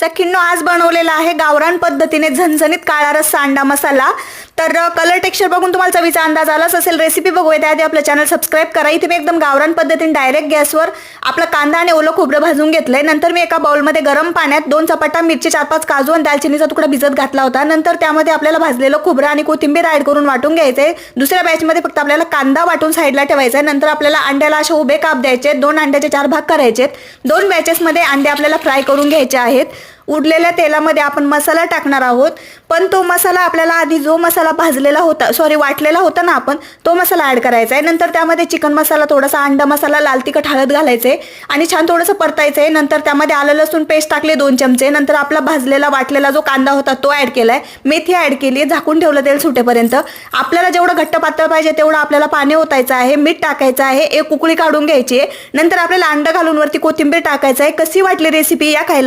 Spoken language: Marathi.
सखींनो आज बनवलेला आहे गावरान पद्धतीने झणझणीत काळा रस्सा अंडा मसाला. तर कलर टेक्स्चर बघून तुम्हाला चवीचा अंदाज आलाच असेल. रेसिपी बघूया त्याआधी आपलं चॅनल सबस्क्राईब करा. इथे मी एकदम गावरान पद्धतीने डायरेक्ट गॅसवर आपला कांदा आणि ओलं खोबरं भाजून घेतलंय. नंतर मी एका बाउलमध्ये गरम पाण्यात दोन चपाटा मिरची चार पाच काजू आणि दालचिनीचा तुकडा भिजत घातला होता. नंतर त्यामध्ये आपल्याला भाजलेलं खोबरं आणि कोथिंबीर ऍड करून वाटून घ्यायचंय दुसऱ्या बॅचमध्ये फक्त आपल्याला कांदा वाटून साईडला ठेवायचा आहे. नंतर आपल्याला अंड्याला असे उभे काप द्यायचे. दोन अंड्याचे चार भाग करायचे दोन बॅचेसमध्ये अंडे आपल्याला फ्राय करून घ्यायचे आहेत. उडलेल्या तेलामध्ये आपण मसाला टाकणार आहोत. पण तो मसाला आपल्याला आधी जो मसाला भाजलेला होता सॉरी वाटलेला होता ना आपण तो मसाला ॲड करायचा आहे. नंतर त्यामध्ये चिकन मसाला थोडासा अंडा मसाला लाल तिखट हळद घालायचं आहे आणि छान थोडंसं परतायचं आहे. नंतर त्यामध्ये आलं लसूण पेस्ट टाकले दोन चमचे. नंतर आपला भाजलेला वाटलेला जो कांदा होता तो ॲड केला आहे मेथी ॲड केली आहे. झाकून ठेवलं तेल सुटेपर्यंत. आपल्याला जेवढं घट्ट पातळ पाहिजे तेवढं आपल्याला पाणी ओतायचं आहे. मीठ टाकायचं आहे. एक उकळी काढून घ्यायची आहे. नंतर आपल्याला अंडा घालून वरती कोथिंबीर टाकायचं आहे. कशी वाटली रेसिपी या खायला?